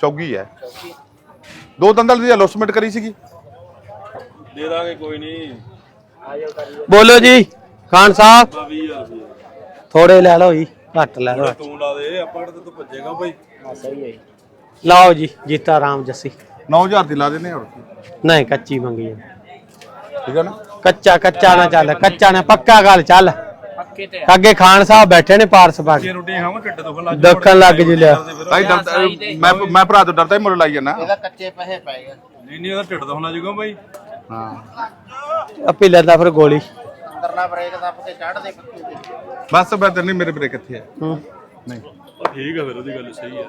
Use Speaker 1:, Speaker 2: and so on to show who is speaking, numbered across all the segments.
Speaker 1: ਚੌਗੀ ਹੈ। ਦੋ ਦੰਦਲ ਦੀ ਅਲੋਸਮੈਂਟ ਕਰੀ ਸੀਗੀ।
Speaker 2: ਦੇ ਦਾਂਗੇ ਕੋਈ ਨਹੀਂ
Speaker 3: ਬੋਲੋ ਜੀ ਖਾਨ ਸਾਹਿਬ।
Speaker 2: 20000 ਰੁਪਏ
Speaker 3: ਥੋੜੇ ਲੈ ਲਓ ਜੀ ਘੱਟ ਲੈ ਲਓ।
Speaker 2: ਤੂੰ ਲਾ ਦੇ ਆਪਾਂ ਕਿਹੜਾ ਤੂੰ ਭੱਜੇਗਾ ਭਾਈ
Speaker 3: ਲਾਓ ਜੀ ਜੀਤਾ ਰਾਮ ਜੱਸੀ।
Speaker 1: 9000 ਦੀ ਲਾ ਦਿੰਨੇ ਹੋਰ। ਕੀ।
Speaker 3: ਨਹੀਂ ਕੱਚੀ ਮੰਗੀ ਹੈ।
Speaker 1: ਠੀਕ ਹੈ ਨਾ?
Speaker 3: ਕੱਚਾ ਕੱਚਾ ਨਾ ਚੱਲ ਕੱਚਾ ਨਾ ਪੱਕਾ ਗੱਲ ਚੱਲ। ਅੱਗੇ ਖਾਨ ਸਾਹਿਬ ਬੈਠੇ ਨੇ ਪਾਰਸ ਪਾ ਕੇ।
Speaker 2: ਰੋਟੀ ਖਾਵਾਂ ਢਿੱਡ ਦੁਖਣ ਲੱਗ
Speaker 3: ਦੱਖਣ ਲੱਗ ਜੀ ਲਿਆ
Speaker 1: ਡਰਦਾ ਮੈਂ ਮੈਂ ਭਰਾ ਤੋਂ ਡਰਦਾ ਹੀ ਮੁੱਲ ਲਾਈ ਜਾਣਾ
Speaker 4: ਕੱਚੇ ਪੈਸੇ ਪੈ ਗਏ।
Speaker 2: ਨਹੀਂ ਨਹੀਂ ਇਹਦਾ ਢਿੱਡ ਦੁਖਣ ਜੂਗਾ ਭਾਈ
Speaker 1: ਹਾਂ।
Speaker 3: ਆਪੀ ਲੈਂਦਾ ਫਿਰ ਗੋਲੀ।
Speaker 4: ਅੰਦਰਲਾ ਬ੍ਰੇਕ ਦੱਬ ਕੇ ਚੜਦੇ ਪੱਕੇ ਤੇ
Speaker 1: ਬਸ ਮੈਂ ਤੇ ਨਹੀਂ ਮੇਰੇ ਬ੍ਰੇਕ ਕਿੱਥੇ ਹੈ
Speaker 3: ਹੂੰ।
Speaker 1: ਨਹੀਂ।
Speaker 2: ਉਹ ਠੀਕ ਆ ਫਿਰ ਉਹਦੀ ਗੱਲ ਸਹੀ ਆ।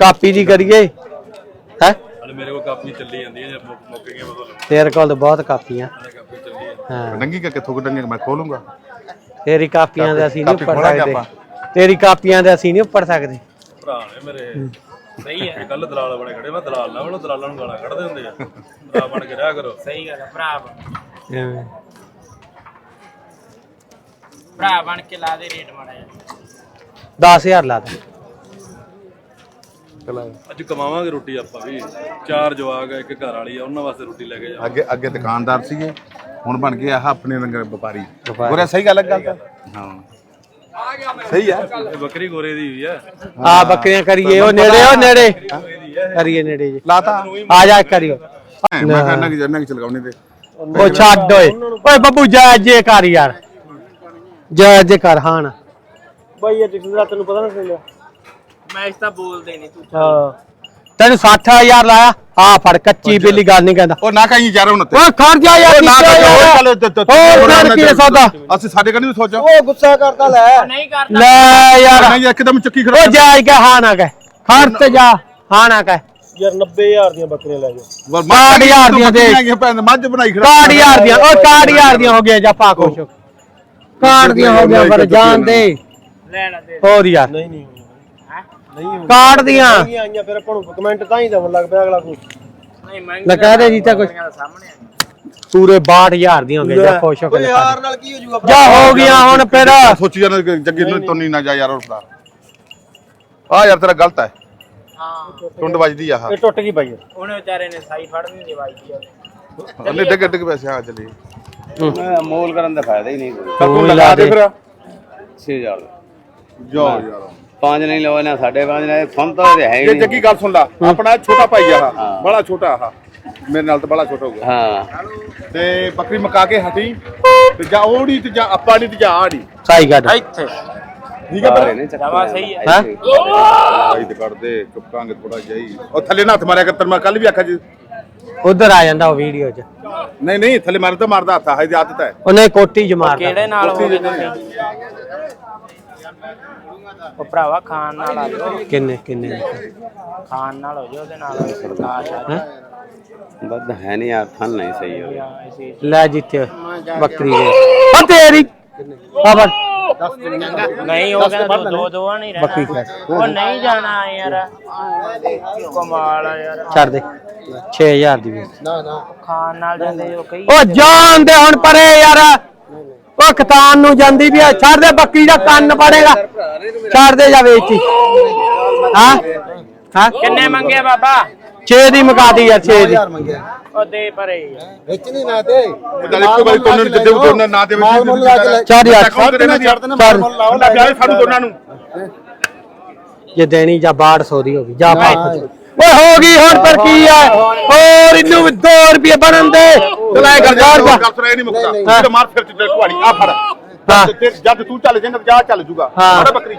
Speaker 3: ਕਾਪੀ ਦੀ ਕਰੀਏ। ਹੈ?
Speaker 2: ਹਲੇ ਮੇਰੇ ਕੋਲ ਕਾਪੀ ਚੱਲੀ ਜਾਂਦੀ ਹੈ ਜੇ ਮੁੱਕ ਮੁੱਕ ਗਈਆਂ ਮਤਲਬ
Speaker 3: ਤੇਰੇ ਕੋਲ ਤਾਂ ਬਹੁਤ ਕਾਪੀਆਂ।
Speaker 2: ਕਾਪੀ ਚੱਲੀ ਹੈ
Speaker 3: ਹਾਂ।
Speaker 1: ਡੰਗੀ ਕਾ ਕਿੱਥੋਂ ਡੰਗੀ ਮੈਂ ਖੋਲੂੰਗਾ।
Speaker 3: ਤੇਰੀ ਕਾਪੀਆਂ ਦੇ ਅਸੀਂ ਨਹੀਂ
Speaker 1: ਖੋਲਾਂਗੇ
Speaker 3: ਸਕਦੇ। ਤੇਰੀ ਕਾਪੀਆਂ ਦੇ ਅਸੀਂ ਨਹੀਂ ਉੱਪਰ ਸਕਦੇ।
Speaker 2: ਭਰਾ ਨੇ ਮੇਰੇ। ਸਹੀ ਹੈ। ਕੱਲ ਦਲਾਲ ਬਣੇ ਖੜੇ। ਮੈਂ ਦਲਾਲ ਨਾ ਬਣੋ ਦਲਾਲਾਂ ਨੂੰ ਗਾਲਾਂ ਕੱਢਦੇ ਹੁੰਦੇ ਆ। ਭਰਾ ਬਣ ਕੇ ਰਿਹਾ ਕਰੋ।
Speaker 4: ਸਹੀ ਗੱਲ ਆ, ਭਰਾ ਬਣ
Speaker 3: ਐਵੇਂ।
Speaker 4: ਭਰਾ ਬਣ ਕੇ ਲਾ ਦੇ ਰੇਟ ਮਾੜਾ ਜਿਹਾ।
Speaker 3: 10000 ਲਾ ਦੇ।
Speaker 2: ਅੱਜ ਕਮਾਵਾਂਗੇ ਰੋਟੀ ਆਪਾਂ ਵੀ। ਚਾਰ ਜਵਾਗ ਆ ਇੱਕ ਘਰ ਵਾਲੀ ਆ ਉਹਨਾਂ ਵਾਸਤੇ ਰੋਟੀ ਲੈ ਕੇ ਜਾ।
Speaker 1: ਅੱਗੇ ਅੱਗੇ ਦੁਕਾਨਦਾਰ ਸੀਗੇ। ਹੁਣ ਬਣ ਗਏ ਆਹ ਆਪਣੇ ਰੰਗ ਵਪਾਰੀ।
Speaker 3: ਵਪਾਰੀ।
Speaker 1: ਗੋਰੇ ਸਹੀ ਗੱਲ ਹੈ ਗੱਲ ਤਾਂ? ਹਾਂ। ਸਹੀ ਹੈ?
Speaker 2: ਇਹ ਬੱਕਰੀ ਗੋਰੇ ਦੀ ਹੋਈ ਆ।
Speaker 3: ਆ ਬੱਕਰੀਆਂ ਕਰੀਏ ਉਹ ਨੇੜੇ ਉਹ ਨੇੜੇ। ਕਰੀਏ ਨੇੜੇ ਜੀ।
Speaker 1: ਲਾਤਾ?
Speaker 3: ਆ ਜਾ ਕਰਿਓ
Speaker 1: ਮੈਂ ਕਹਿੰਦਾ ਕਿ ਜੰਨਾ ਕਿ ਚਲਗਾਉਣੇ ਤੇ।
Speaker 3: ਉਹ ਛੱਡ ਓਏ। ਓਏ ਬੱਬੂ ਜੈ ਜੇ ਕਰ ਯਾਰ। ਜੈ ਜੇ ਕਰ ਹਾਨ ਬਾਈ ਇਹ ਟਿਕਟ ਦਾ ਤੈਨੂੰ ਪਤਾ ਨਾ ਚੱਲਿਆ।
Speaker 4: ਮੈਂ ਇਸ ਤਾਂ ਬੋਲਦੇ ਨਹੀਂ ਤੂੰ
Speaker 3: ਹਾਂ। ਤੈਨੂੰ 60000 ਲਾਇਆ? ਆ ਫੜ ਕੱਚੀ ਬਿੱਲੀ ਗੱਲ ਨਹੀਂ ਕਹਿੰਦਾ।
Speaker 1: ਉਹ ਨਾ ਕਹੀਂ ਯਾਰ ਹੁਣ ਤੇ।
Speaker 3: ਓਏ ਖੜ ਜਾ ਯਾਰ
Speaker 1: ਨਾ ਕਰ
Speaker 3: ਹੋਰ ਨਾਲ ਕੀ ਹੈ ਸੌਦਾ
Speaker 1: ਅਸੀਂ ਸਾਡੇ ਕਣੀ ਸੋਚੋ।
Speaker 3: ਉਹ ਗੁੱਸਾ ਕਰਦਾ ਲੈ।
Speaker 4: ਨਹੀਂ ਕਰਦਾ।
Speaker 3: ਲੈ ਯਾਰ।
Speaker 1: ਨਹੀਂ ਇੱਕਦਮ ਚੱਕੀ
Speaker 3: ਉਹ
Speaker 1: ਖੜਾ
Speaker 3: ਜਾਇ ਕੇ ਹਾਂ ਨਾ ਕਹਿ। ਖੜ ਤੇ ਜਾ ਹਾਂ ਨਾ ਕਹਿ।
Speaker 5: ਯਾਰ 90000 ਦੀਆਂ ਬੱਕਰੀਆਂ ਲੈ ਜਾ।
Speaker 3: ਕਾਹਠ ਹਜ਼ਾਰ ਦੀਆਂ ਦੇ।
Speaker 1: ਮੱਝ ਬਣਾਈ ਖੜਾ
Speaker 3: 60000 ਦੀਆਂ ਉਹ 60000 ਦੀਆਂ ਹੋ ਗਈਆਂ ਜਾ ਪਾ ਖੁਸ਼ ਹੋ। ਕਾਰਡ ਦੀਆਂ ਹੋ ਗਈਆਂ ਪਰ ਜਾਣ ਦੇ।
Speaker 4: ਲੈ ਲੈ ਦੇ।
Speaker 3: ਹੋਰ ਯਾਰ।
Speaker 5: ਨਹੀਂ ਨਹੀਂ। ਨਹੀਂ।
Speaker 3: ਕਾਰਡ ਦੀਆਂ।
Speaker 5: ਨਹੀਂ ਆਈਆਂ ਫਿਰ ਆਪਾਂ ਨੂੰ ਕਮੈਂਟ ਤਾਂ ਹੀ ਦੇਣ ਲੱਗ ਪਿਆ ਅਗਲਾ ਕੋਈ
Speaker 4: ਨਹੀਂ ਮੈਂ
Speaker 3: ਲੈ ਕਹਿ ਦੇ ਜੀ ਤਾਂ ਕੁਛ।
Speaker 4: ਸਾਹਮਣੇ ਆ
Speaker 3: ਪੂਰੇ 62000 ਦੀਆਂ ਹੋ ਗਈਆਂ ਜਾ ਖੁਸ਼ ਹੋ ਕੇ
Speaker 5: ਓਏ
Speaker 3: ਲੈ
Speaker 5: ਯਾਰ ਨਾਲ ਕੀ ਹੋ ਜੂਗਾ?
Speaker 3: ਜਾ ਹੋ ਗਈਆਂ ਹੁਣ ਫਿਰ।
Speaker 1: ਸੋਚੀ ਜਾਣਾ ਕਿ ਜੱਗੇ ਨੂੰ ਤੋਨੀ ਨਾ ਜਾ ਯਾਰ ਫੜਾ ਆ ਯਾਰ ਤੇਰਾ ਗਲਤ ਹੈ।
Speaker 4: ਹਾਂ।
Speaker 1: ਟੁੰਡ ਵੱਜਦੀ ਆ
Speaker 5: ਇਹ ਟੁੱਟ ਗਈ ਬਾਈ।
Speaker 4: ਉਹਨੇ ਵਿਚਾਰੇ ਨੇ ਸਾਈ ਫੜਨੀ ਦੀ ਵਾਈ ਦੀ ਉਹਦੇ।
Speaker 1: ਉਹਨੇ ਡਿੱਗ ਡਿੱਗ ਪੈਸੇ ਆ ਚਲੀ
Speaker 6: ਮੋਲ ਕਰਨ ਦਾ ਫਾਇਦਾ ਹੀ ਨਹੀਂ ਕੋਈ।
Speaker 1: ਤੂੰ ਲਗਾ ਦੇ ਫਿਰ।
Speaker 6: 6000
Speaker 1: ਜਾ ਯਾਰ।
Speaker 6: ਪੰਜ ਨਹੀਂ ਲਓ ਨਾ ਸਾਡੇ ਪੰਜ ਨੇ ਫੋਨ ਤਾਂ ਹੈ ਹੀ
Speaker 1: ਇਹ
Speaker 6: ਨਹੀਂ।
Speaker 1: ਜੱਗੀ ਗੱਲ ਸੁਣ ਲਾ ਆਪਣਾ ਇਹ ਛੋਟਾ ਭਾਈ ਆ ਆਹ, ਬੜਾ ਛੋਟਾ ਆ ਮੇਰੇ ਨਾਲ ਤਾਂ ਬੜਾ ਛੋਟਾ ਹੋ ਗਿਆ
Speaker 6: ਹਾਂ।
Speaker 1: ਤੇ ਬੱਕਰੀ ਮਕਾ ਕੇ ਹਟੀ ਤੇ ਜਾਂ ਉਹੜੀ ਤੇ ਜਾਂ ਆਪਾਂ ਨਹੀਂ ਤੇ ਜਾਂ ਆੜੀ।
Speaker 3: ਸਾਈ ਗੱਡ
Speaker 4: ਇੱਥੇ।
Speaker 1: ਠੀਕ ਹੈ
Speaker 6: ਨਹੀਂ ਚੱਕਰ
Speaker 4: ਦਵਾ ਸਹੀ ਹੈ
Speaker 3: ਹੈਂ?
Speaker 1: ਭਾਈ ਤੇ ਕੱਢ ਦੇ ਚੁੱਕਾਂਗੇ ਥੋੜਾ ਜਾਈ ਉਹ ਥੱਲੇ ਨਾ ਹੱਥ ਮਾਰਿਆ ਕਰ ਤੈਨੂੰ ਮੈਂ ਕੱਲ ਵੀ ਆਖਿਆ ਜੀ
Speaker 3: ਉਧਰ ਆ ਜਾਂਦਾ ਉਹ ਵੀਡੀਓ 'ਚ।
Speaker 1: ਨਹੀਂ ਨਹੀਂ ਥੱਲੇ ਮਾਰ ਤਾਂ ਮਾਰਦਾ ਹੱਥ ਹੈ ਦੀ ਆਦਤ ਹੈ।
Speaker 3: ਉਹਨੇ ਕੋਟੀ 'ਚ ਮਾਰਦਾ।
Speaker 4: ਕਿਹੜੇ ਨਾਲ ਹੋ ਗਏ ਤੁਸੀਂ ਉਹ ਭਰਾਵਾ ਖਾਨ ਨਾਲ ਆ ਜਾਓ।
Speaker 3: ਕਿੰਨੇ ਕਿੰਨੇ?
Speaker 4: ਖਾਨ ਨਾਲ ਹੋ ਜਾਓ ਉਹਦੇ ਨਾਲ ਪ੍ਰਕਾਸ਼ ਆ?
Speaker 6: ਬੱਦ ਹੈ ਨਹੀਂ ਯਾਰ ਫਨ ਨਹੀਂ ਸਹੀ ਹੋ
Speaker 3: ਲੈ ਜਿੱਥੇ ਬੱਕਰੀ ਦੇ ਉਹ ਤੇਰੀ। ਖਬਰ
Speaker 4: ਨਹੀਂ ਉਹ ਕਹਿੰਦਾ ਦੋ- ਦੋ ਦੋ ਨਹੀਂ ਰਹਿਣਾ।
Speaker 3: ਬੱਕਰੀ ਖਾ।
Speaker 4: ਉਹ ਨਹੀਂ ਜਾਣਾ ਯਾਰ। ਕਮਾਲ ਆ ਯਾਰ।
Speaker 3: ਛੱਡ ਦੇ। 6000 ਦੀ ਵੀ।
Speaker 4: ਖਾਨ ਨਾਲ ਜਾਂਦੇ ਉਹ ਕਈ
Speaker 3: ਉਹ ਜਾਣ ਦੇ ਹੁਣ ਪਰੇ ਯਾਰ। ਉਹ ਖਤਾਨ ਨੂੰ ਜਾਂਦੀ ਵੀ ਆ। ਛੱਡ ਦੇ ਬੱਕਰੀ ਦਾ ਕੰਨ ਪੜੇਗਾ। ਛੱਡ ਦੇ ਜਾ ਵੇਚੀ ਹਾਂ। ਹਾਂ?
Speaker 4: ਕਿੰਨੇ ਮੰਗੇ ਬਾਬਾ?
Speaker 3: 6 ਦੀ ਮੁਕਾਦੀ ਯਾਰ 6 ਦੀ।
Speaker 4: ਉਹ ਦੇ ਪਰੇ।
Speaker 5: ਵਿੱਚ ਨਹੀਂ ਨਾ ਤੇ।
Speaker 1: ਗੱਲ ਇੱਕੋ ਵਾਰੀ ਤੋਨੇ ਨੂੰ ਜਿੱਦੇ ਤੋਨੇ ਨਾ
Speaker 5: ਕੇ ਲੈ
Speaker 3: ਚਾਰ ਯਾਰ
Speaker 5: ਛੱਡ ਦੇਣਾ ਛੱਡ ਦੇਣਾ? ਮਾਲ ਲਾਓ
Speaker 1: ਸਾਨੂੰ ਦੋਨਾਂ ਨੂੰ।
Speaker 3: ਜੇ ਦੇਣੀ ਜਾਂ 1200 ਦੀ ਹੋ ਗਈ ਜਾ ਭਾਈ ਓਏ ਹੋ ਗਈ ਹੁਣ ਪਰ ਕੀ ਆ? ਹੋਰ ਇਹਨੂੰ 2 ਰੁਪਏ ਬਣਨ ਦੇ। ਚਲਾਏ ਗੱਲ ਕਰ ਜਾ।
Speaker 1: ਗੱਲ ਸੁਣਾ ਇਹ ਨਹੀਂ ਮੁੱਕਦਾ। ਤੇ ਮਾਰ ਫਿਰ ਤੇ ਕੁਹਾੜੀ ਆ ਫੜ।
Speaker 3: ਹਾਂ।
Speaker 1: ਤੇ ਜਦ ਤੂੰ ਚੱਲ ਜਾਏਂਗਾ ਜਾ ਚੱਲ ਜੂਗਾ
Speaker 3: ਹਾਂ।
Speaker 1: ਫੜ ਬੱਕਰੀ।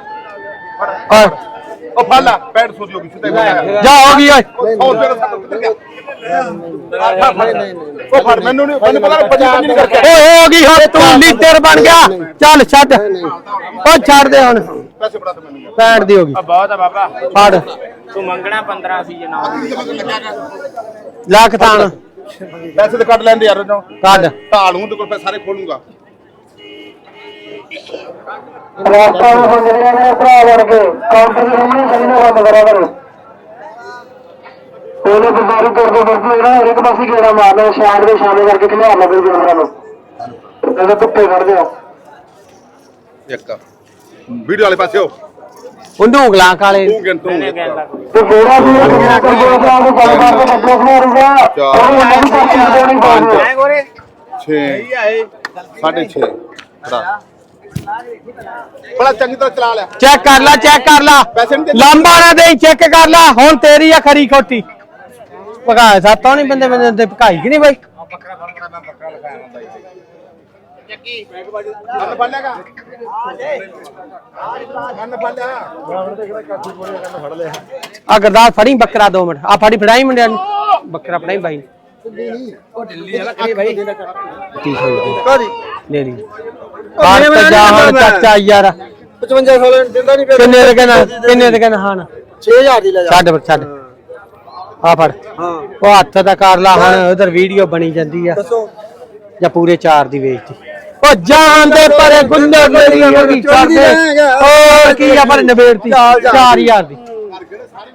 Speaker 1: ਉਹ ਫੜ ਲੈ 6500 ਦੀ ਹੋ ਗਈ ਸਿੱਧਾ ਹੀ ਬੋਲਿਆ
Speaker 3: ਜਾ ਹੋ ਗਈ ਓਏ।
Speaker 1: 100 ਰੁਪਏ ਦਾ ਸੱਤ ਕਿੱਧਰ ਗਿਆ ਉਹ ਫੜ ਮੈਨੂੰ ਨਹੀਂ ਮੈਨੂੰ ਪਤਾ ਪੰਜੀ ਪੰਜੀ ਨਹੀਂ ਕਰਕੇ
Speaker 3: ਓਏ ਹੋ ਗਈ ਹੁਣ ਤੂੰ ਲੀਡਰ ਬਣ ਗਿਆ। ਚੱਲ ਛੱਡ। ਓ ਛੱਡ ਦੇ ਹੁਣ।
Speaker 1: ਪੈਸੇ ਫੜਾ ਤੇ ਮੈਨੂੰ ਯਾਰ।
Speaker 3: 65 ਦੀ ਹੋ ਗਈ।
Speaker 4: ਉਹ ਬਹੁਤ ਆ ਬਾਬਾ।
Speaker 3: ਫੜ।
Speaker 4: ਤੂੰ ਮੰਗਣਾ 15 ਸੀ ਜੇ ਨਾ
Speaker 3: ਲੱਖ ਤਾਣ
Speaker 1: ਪੈਸੇ ਤੇ ਕੱਢ ਲੈਂਦੇ ਯਾਰ ਉਹਨੂੰ
Speaker 3: ਕੱਢ।
Speaker 1: ਢਾਲੂ ਤੇ ਕੋਲ ਪੈਸੇ ਸਾਰੇ ਖੋਲੂੰਗਾ।
Speaker 7: ਰਾਸਤਾ ਨੂੰ ਜਿਹੜੇ ਨੇ ਭਰਾ ਵਰਗੇ ਕਾਊਂਟਰ ਦੇ ਸਾਹਮਣੇ ਸਹੀ ਨਾ ਬੰਦ ਕਰਿਆ ਕਰੋ ਉਹਨੇ ਬਿਮਾਰੀ ਕਰਦੇ ਫਿਰਦੇ ਨਾ ਹਰ ਇੱਕ ਪਾਸੇ ਗੇੜਾ ਮਾਰਨਾ ਸ਼ਾਮ ਦੇ ਸ਼ਾਮੇ ਕਰਕੇ ਖਿਲਾ ਲਾ ਕੋਈ ਜਨਮਰਾਂ ਨੂੰ ਇਹਦੇ ਧੁੱਪੇ ਖੜਦੇ ਆ।
Speaker 1: ਇੱਕ। ਵੀਡੀਓ ਵਾਲੇ ਪਾਸੇ ਹੋ।
Speaker 3: ਉਹਨੂੰ ਉਂਗਲਾਂ ਕਾਲੇ
Speaker 1: ਤੂੰ ਗਿਣ ਤੂੰ।
Speaker 7: ਤੇ ਜਿਹੜਾ ਵੀ ਇਹ ਕੰਪਿਊਟਰ ਦਾ ਉਹ ਗੱਲਬਾਤ ਤੇ ਅੱਗੇ ਖੜੂਗਾ ਉਹ ਉਹਨਾਂ ਨੂੰ ਪਰਚੀ ਦੇਣੀ ਪਊਗੀ
Speaker 1: 6 ਸਾਢੇ 6 ਫੜਾ ਬੜਾ ਚੰਗੀ ਤਰ੍ਹਾਂ ਚਲਾ ਲਿਆ।
Speaker 3: ਚੈੱਕ ਕਰ ਲੈ ਚੈੱਕ ਕਰ ਲੈ।
Speaker 1: ਪੈਸੇ ਨਹੀਂ ਦੇ
Speaker 3: ਲਾਂਬਾ ਨਾ ਦੇ ਚੈੱਕ ਕਰ ਲੈ। ਹੁਣ ਤੇਰੀ ਆ ਖਰੀ ਖੋਟੀ। ਭਗਾ ਸਾਤੋਂ ਨਹੀਂ ਬੰਦੇ ਬੰਦੇ ਤੇ ਭਕਾਈ ਕਿ ਨਹੀਂ ਬਾਈ?
Speaker 1: ਅੰਨ ਫੜ ਲਿਆਗਾ ਅੰਨ ਫੜ ਲਿਆ।
Speaker 3: ਆ ਗਰਦਾਸ ਫੜੀ ਬੱਕਰਾ 2 ਮਿੰਟ। ਆ ਫੜੀ ਫੜਾਈ ਮੁੰਡਿਆਂ ਨੂੰ। ਬੱਕਰਾ ਫੜਾਈ ਬਾਈ।
Speaker 5: ਕਾਦੀ?
Speaker 3: ਲੈ ਲਈ ਬਾਹਰ ਤੇ ਜਾ ਹੁਣ ਚਾਚਾ ਯਾਰ।
Speaker 5: 55 ਸਾਲ ਦਿੰਦਾ ਨਹੀਂ ਪਿਆ।
Speaker 3: ਕਿੰਨੇ ਦੇ ਕਹਿੰਦਾ? ਕਿੰਨੇ ਦੇ ਕਹਿੰਦਾ? ਹਾਂ।
Speaker 5: 6000 ਦੀ ਲੈ ਜਾ।
Speaker 3: ਛੱਡ ਫਿਰ ਛੱਡ। ਆ ਫੜ।
Speaker 5: ਹਾਂ।
Speaker 3: ਉਹ ਹੱਥ ਦਾ ਕਰ ਲਾ ਹੁਣ ਉਧਰ ਵੀਡੀਓ ਬਣੀ ਜਾਂਦੀ ਆ।
Speaker 5: ਦੱਸੋ।
Speaker 3: ਜਾਂ ਪੂਰੇ 4 ਦੀ ਵੇਚਤੀ। ਉਹ ਜਾਨ ਦੇ ਪਰੇ ਗੁੰਡੇ ਮੇਰੀ ਹੋਗੀ ਕਰਦੇ। ਹੋਰ ਕੀ ਆ ਪਰ ਨਵੇੜਤੀ 4000 ਦੀ।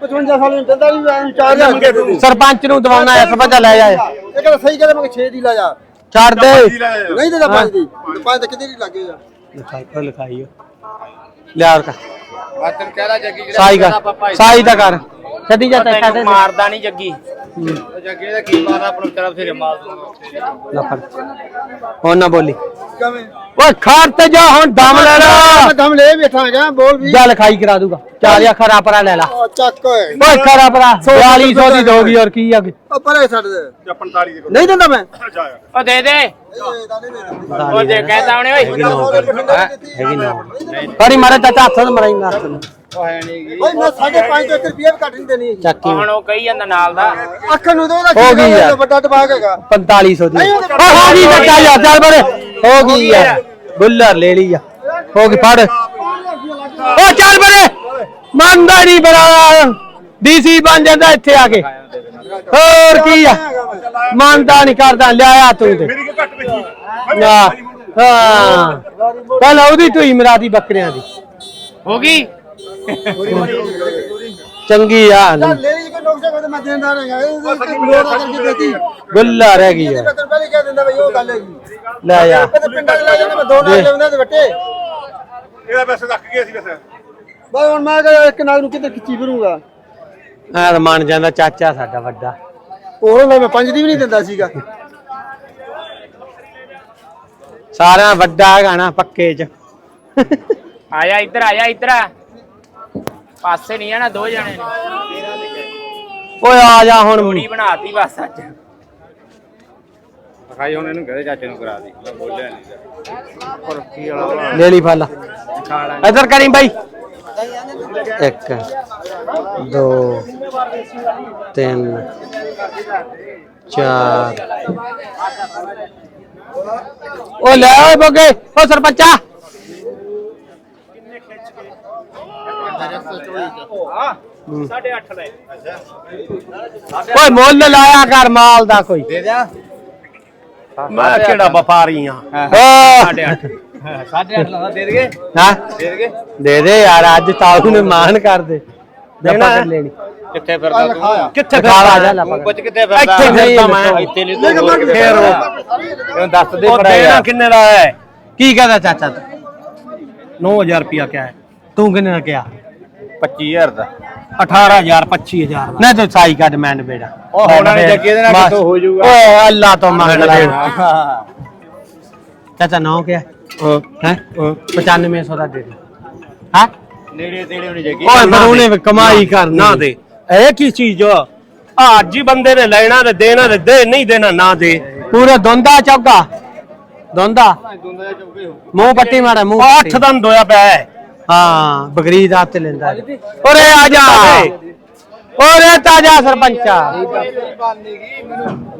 Speaker 5: 55 ਸਾਲ ਦਿੰਦਾ ਨਹੀਂ 4000 ਮੰਗੇ ਤੂੰ।
Speaker 3: ਸਰਪੰਚ ਨੂੰ ਦਵਾਉਣਾ ਐ ਸਰਪੰਚ ਲੈ ਜਾ
Speaker 5: ਇਹ ਕਹਿੰਦਾ ਸਹੀ ਕਹਿੰਦਾ ਮੈਂ 6 ਦੀ ਲੈ ਜਾ।
Speaker 3: ਛੱਡ ਦੇ।
Speaker 5: ਨਹੀਂ ਦਿੰਦਾ 5 ਦੀ। 5 ਤੇ ਕਿਤੇ ਨਹੀਂ ਲੱਗੇਗਾ
Speaker 3: ਲਿਖਾਈ ਉਹ ਲਿਖਾਈ। ਲਿਆ ਕਰ। ਸਾਈ ਕਰ। ਸਾਈ ਦਾ ਕਰ। ਛੱਡੀ ਜਾ ਤਾ ਸਾਡੇ
Speaker 4: ਮਾਰਦਾ ਨਹੀਂ ਜੱਗੀ।
Speaker 6: ਜੱਗੇ ਦਾ ਕੀ ਮਾਰਾ ਆਪਣਾ ਵਿਚਾਰਾ ਬਥੇਰੇ ਮਾਰ ਦੂੰਗਾ
Speaker 3: ਨਾ ਫੜ। ਹੁਣ ਨਾ ਬੋਲੀ।
Speaker 5: ਕਿਵੇਂ?
Speaker 3: ਓਏ ਖਾਰ ਤੇ ਜਾ ਹੁਣ ਦਮ ਲੈ
Speaker 5: ਮੈਂ
Speaker 3: ਲੈ
Speaker 5: ਦਮ ਲੈ ਬੈਠਾ ਹੈਗਾ ਬੋਲ ਵੀ।
Speaker 3: ਜਾ ਲਿਖਾਈ ਕਰਾ ਦੂਗਾ। ਚਾਰ ਜਾਂ ਖਰਾ ਪਰਾ ਲੈ ਲਾ।
Speaker 5: ਉਹ ਚੱਕ ਓਏ।
Speaker 3: ਓਏ ਖਰਾ ਪਰਾ 4200 ਦੀ ਦੋਗੀ ਔਰ ਕੀ ਆ ਗਈ
Speaker 5: ਉਹ ਪਰੇ ਛੱਡ ਦੇ।
Speaker 1: 45 ਦੇ
Speaker 5: ਨਹੀਂ ਦਿੰਦਾ ਮੈਂ।
Speaker 4: ਉਹ ਦੇ ਦੇ। ਉਹ ਦੇ ਕਹਿੰਦਾ ਉਹਨੇ ਓਏ।
Speaker 3: ਹੈਗੀ ਨਾ। ਫੜੀ ਮਾਰੇ ਚਾਚਾ ਹੱਥ ਮਰਾਈ ਮਾਰ ਤੈਨੂੰ।
Speaker 5: ਓਏ ਮੈਂ 5.5 ਤੋਂ 1 ਰੁਪਿਆ ਵੀ ਘੱਟ ਨਹੀਂ ਦੇਣੀ।
Speaker 3: ਚੱਕੀ
Speaker 4: ਹੁਣ ਉਹ ਕਹੀ ਜਾਂਦਾ ਨਾਲ ਦਾ।
Speaker 5: ਅੱਖ ਨੂੰ ਤੇ ਉਹਦਾ
Speaker 3: ਹੋ ਗਈ ਯਾਰ।
Speaker 5: ਵੱਡਾ ਦਬਾਅ ਹੈਗਾ।
Speaker 3: 4500 ਦੀ। ਹੋ ਗਈ ਚਾਚਾ ਯਾਰ ਚੱਲ ਬੜੇ। ਹੋ ਗਈ ਯਾਰ। ਗੁੱਲਰ ਲੈ ਲਈ ਆ। ਹੋ ਗਈ ਫੜ। ਓ ਚੱਲ ਬੜੇ। ਮੰਨਦਾ ਨਹੀਂ ਬੜਾ। ਡੀਸੀ ਬਣ ਜਾਂਦਾ ਇੱਥੇ ਆ ਕੇ। ਹੋਰ ਕੀ ਆ? ਮੰਨਦਾ ਨਹੀਂ ਕਰਦਾ ਲਿਆਇਆ ਤੂੰ ਤੇ।
Speaker 1: ਮੇਰੀ ਕਿ ਘੱਟ ਵੇਚੀ
Speaker 3: ਹਾਂ। ਹਾਂ। ਪਹਿਲ ਉਹਦੀ ਟੂਈ ਮਰਾਦੀ ਬੱਕਰਿਆਂ ਦੀ।
Speaker 4: ਹੋ ਗਈ?
Speaker 3: ਚੰਗੀ ਆ।
Speaker 5: ਲੈ ਲਈ ਕੋਈ ਨੁਕਸਾ ਕੋਈ ਮੈਂ ਹੈਗਾ ਇਹ ਲੋੜਾ ਕਰਕੇ ਦੇਤੀ।
Speaker 3: ਗੁੱਲਾ ਰਹਿ ਗਈ
Speaker 5: ਮੈਂ
Speaker 3: ਆ
Speaker 5: ਤੈਨੂੰ ਪਹਿਲੇ ਕਹਿ ਦਿੰਦਾ ਬਈ ਉਹ ਗੱਲ ਹੈਗੀ।
Speaker 3: ਲੈ ਜਾ
Speaker 5: ਮੈਂ ਤਾਂ ਪਿੰਡਾਂ 'ਚ ਲੈ ਜਾਂਦਾ ਮੈਂ ਦੋ ਨਾਲ ਲਿਆਉਂਦਾ ਤੇ ਵੱਟੇ।
Speaker 1: ਇਹਦਾ ਪੈਸੇ ਰੱਖ ਗਿਆ ਸੀ ਵੈਸੇ
Speaker 5: ਬਈ ਹੁਣ ਮੈਂ ਕਿਹਾ ਇੱਕ ਨਾਲ ਨੂੰ ਕਿੱਧਰ ਖਿੱਚੀ ਫਿਰੂੰਗਾ?
Speaker 3: ਆ ਤਾਂ ਮੰਨ ਜਾਂਦਾ ਚਾਚਾ ਸਾਡਾ ਵੱਡਾ।
Speaker 5: ਹੋਰ ਮੈਂ ਪੰਜ ਦੀ ਵੀ ਨਹੀਂ ਦਿੰਦਾ ਸੀਗਾ।
Speaker 3: ਸਾਰਿਆਂ ਦਾ ਵੱਡਾ ਹੈਗਾ ਨਾ ਪੱਕੇ ਚ।
Speaker 4: ਆ ਜਾ ਇੱਧਰ ਆ ਜਾ ਇੱਧਰ। ਆ ਪਾਸੇ ਨਹੀਂ ਆਣਾ ਦੋ ਜਣੇ ਨੇ।
Speaker 3: ਓਏ ਆ ਜਾ ਹੁਣ।
Speaker 4: ਕੁੜੀ ਬਣਾਤੀ ਬਸ ਅੱਜ।
Speaker 6: ਖਾਈ ਹੁਣ ਇਹਨੂੰ ਕਹਦੇ ਚਾਚੇ ਨੂੰ ਕਰਾ ਦੇ। ਮੈਂ ਬੋਲਿਆ ਨਹੀਂ
Speaker 3: ਲੈ ਲਈ ਫਲ। ਇੱਧਰ ਕਰੀ ਬਾਈ। ਇੱਕ ਦੋ ਤਿੰਨ ਚਾਰ। ਓ ਲੈ ਓਏ ਬੋਗੇ। ਓ ਸਰਪੰਚਾ। ਓਏ ਮੁੱਲ ਲਾਇਆ ਕਰ ਮਾਲ ਦਾ ਕੋਈ।
Speaker 6: ਦੇ ਦਿਆ।
Speaker 3: ਮੈਂ ਕਿਹੜਾ ਵਪਾਰੀ ਆ
Speaker 6: ਸਾਢੇ 8 ਲਾ ਦੇ ਦੇਗੇ
Speaker 3: ਹਾਂ।
Speaker 6: ਦੇ ਦੇਗੇ
Speaker 3: ਦੇ ਦੇ ਯਾਰ ਅੱਜ ਤਾਊ ਨੇ ਮਾਨ ਕਰ ਦੇ। ਦੇਣਾ ਲੈਣੀ।
Speaker 6: ਕਿੱਥੇ ਫਿਰਦਾ ਤੂੰ?
Speaker 3: ਕਿੱਥੇ ਖਾ ਜਾ ਲਾ
Speaker 6: ਤੂੰ ਪੁੱਛ ਕਿੱਥੇ ਫਿਰਦਾ?
Speaker 3: ਇੱਥੇ ਫਿਰਦਾ ਮੈਂ।
Speaker 6: ਇੱਥੇ ਨਹੀਂ ਤੂੰ
Speaker 3: ਫੇਰ
Speaker 6: ਫਿਰਦਾ? ਇਹਨੂੰ ਦੱਸ ਦੇ ਪੜਾ ਯਾਰ।
Speaker 3: ਕਿੰਨੇ ਦਾ ਹੈ? ਕੀ ਕਹਦਾ ਚਾਚਾ ਤੂੰ? 9000 ਰੁਪਿਆ ਕਿਹਾ ਤੂੰ ਕਿੰਨੇ ਦਾ ਕਿਹਾ?
Speaker 6: 25000 ਦਾ।
Speaker 3: 18000 25000 ਨਹੀਂ ਤੂੰ ਸਾਈ ਕਾ ਡਿਮਾਂਡ ਬੇੜਾ
Speaker 6: ਉਹ ਹੋਣਾ ਨੀ ਜੱਗੇ ਇਹਦੇ ਨਾਲ
Speaker 3: ਬਸ।
Speaker 6: ਕਿੱਥੋਂ ਹੋ ਜਾਊਗਾ।
Speaker 3: ਓਏ ਅੱਲਾ ਤੋਂ ਮੰਗ ਲੈ। ਚਾਚਾ ਨੌ ਕਿਹਾ ਹੈ? 9500 ਦਾ ਦੇ ਦੇ। ਹਾਂ?
Speaker 6: ਨੇੜੇ ਤੇੜੇ ਹੋਣੀ ਜੱਗੀ।
Speaker 3: ਓਏ ਪਰ ਉਹਨੇ ਕਮਾਈ ਕਰਨੀ ਨਾ ਦੇ ਇਹ ਕੀ ਚੀਜ਼ ਆ? ਅੱਜ ਹੀ ਬੰਦੇ ਨੇ ਲੈਣਾ ਤੇ ਦੇਣਾ ਤੇ ਦੇ ਨਹੀਂ ਦੇਣਾ ਨਾ ਦੇ। ਪੂਰੇ ਦੋਂਦਾ ਚੌਗਾ। ਦੋਂਦਾ। ਮੂੰਹ ਪੱਟੀ ਮਾਰਾ ਮੂੰਹ ਅੱਠ ਦਨ ਦੋਇਆ ਪਿਆ ਹੈ। ਹਾਂ ਆਪ ਤੇ ਲੈਂਦਾ ਹੈ। ਓਰੇ ਆ ਜਾ। ਓਰੇ ਤਾਜਾ ਸਰਪੰਚਾ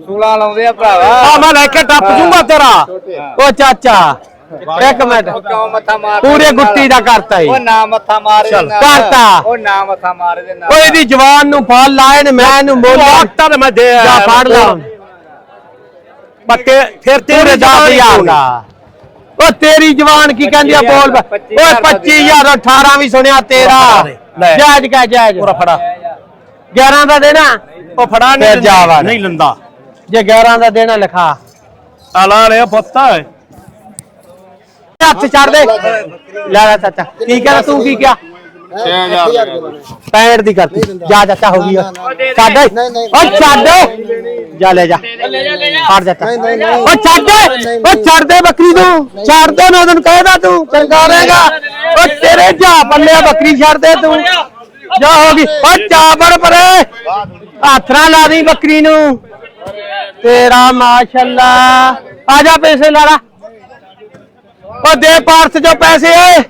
Speaker 6: ਸੂਲਾ ਲਾਉਂਦੇ ਆ ਭਰਾਵਾ।
Speaker 3: ਆ ਮੈਂ ਲੈ ਕੇ ਟੱਪ ਜੂੰਗਾ ਤੇਰਾ। ਓ ਚਾਚਾ ਇੱਕ ਮਿੰਟ।
Speaker 6: ਕਿਉਂ ਮੱਥਾ ਮਾਰ
Speaker 3: ਪੂਰੇ ਗੁੱਟੀ ਦਾ ਕਰਤਾ ਈ।
Speaker 6: ਉਹ ਨਾ ਮੱਥਾ ਮਾਰ ਇਹਦੇ ਨਾਲ।
Speaker 3: ਕਰਤਾ।
Speaker 6: ਉਹ ਨਾ ਮੱਥਾ ਮਾਰ ਇਹਦੇ ਨਾਲ।
Speaker 3: ਓਏ ਦੀ ਜਵਾਨ ਨੂੰ ਫਲ ਲਾਏ ਨੇ ਮੈਂ ਇਹਨੂੰ ਮੋਲਾ ਆਟਾ ਤੇ ਮੈਂ ਦੇ ਜਾ ਫੜ ਲਾ। ਪੱਕੇ ਫਿਰ ਤੇਰੇ ਦਾ। ਓ ਤੇਰੀ ਜਵਾਨ ਕੀ ਕਹਿੰਦੀ ਆ ਬੋਲ ਓਏ 25000 18 ਵੀ ਸੁਣਿਆ ਤੇਰਾ। ਜਾਇਜ਼ ਕਹ ਜਾਇਜ਼। ਪੂਰਾ ਫੜਾ। 11 ਦਾ ਦੇਣਾ। ਉਹ ਫੜਾ ਨਹੀਂ ਨਹੀਂ ਲੰਦਾ। ਜੇ 11 ਦਾ ਦੇਣਾ ਲਿਖਾ। ਆਲਾ ਨੇ ਪੁੱਤ ਹੱਥ ਛੱਡ ਦੇ। ਲੈ ਲੈ ਚਾਚਾ। ਕੀ ਕਹਿੰਦਾ ਤੂੰ ਕੀ ਕਿਹਾ?
Speaker 5: 6000
Speaker 3: 65 ਦੀ ਕਰਤੀ। ਜਾ ਚਾਚਾ ਹੋ ਗਈ ਛੱਡ
Speaker 5: ਨਹੀਂ, ਨਹੀਂ।
Speaker 3: ਓ ਛੱਡ ਜਾ ਲੈ ਜਾ। ਹਟ ਜਾ
Speaker 5: ਨਹੀਂ, ਨਹੀਂ, ਨਹੀਂ।
Speaker 3: ਓ ਛੱਡ ਓ ਛੱਡ ਦੇ ਬੱਕਰੀ ਤੂੰ। ਛੱਡ ਦੇ ਮੈਂ ਤੈਨੂੰ ਕਹਿਦਾ ਤੂੰ। ਚੰਗਾ ਰਹੇਗਾ। ਓ ਤੇਰੇ ਜਾ ਪੱਲੇ ਬੱਕਰੀ ਛੱਡ ਦੇ ਤੂੰ। ਜਾ ਹੋ ਗਈ। ਓ ਚਾਬੜ ਪਰੇ। ਹੱਥ ਨਾਲ ਲਾ ਦੀ ਬੱਕਰੀ ਨੂੰ। ਤੇਰਾ ਮਾਸ਼ਾਅੱਲਾ। ਆ ਜਾ ਪੈਸੇ ਲਾ ਲਾ। ਓ ਦੇ ਪਾਰਸ ਜੋ ਪੈਸੇ ਓਏ।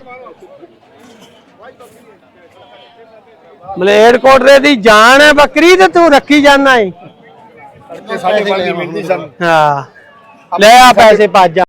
Speaker 3: ਮਲੇਰਕੋਟਲੇ ਦੀ ਜਾਨ ਹੈ ਬੱਕਰੀ ਤੇ ਤੂੰ ਰੱਖੀ ਜਾਨਾ ਏ।
Speaker 6: ਸਾਡੇ ਕੋਲ ਦੀ ਮਿਲਦੀ ਸਾਨੂੰ।
Speaker 3: ਹਾਂ। ਲੈ ਆ ਪੈਸੇ ਭੱਜ ਜਾ।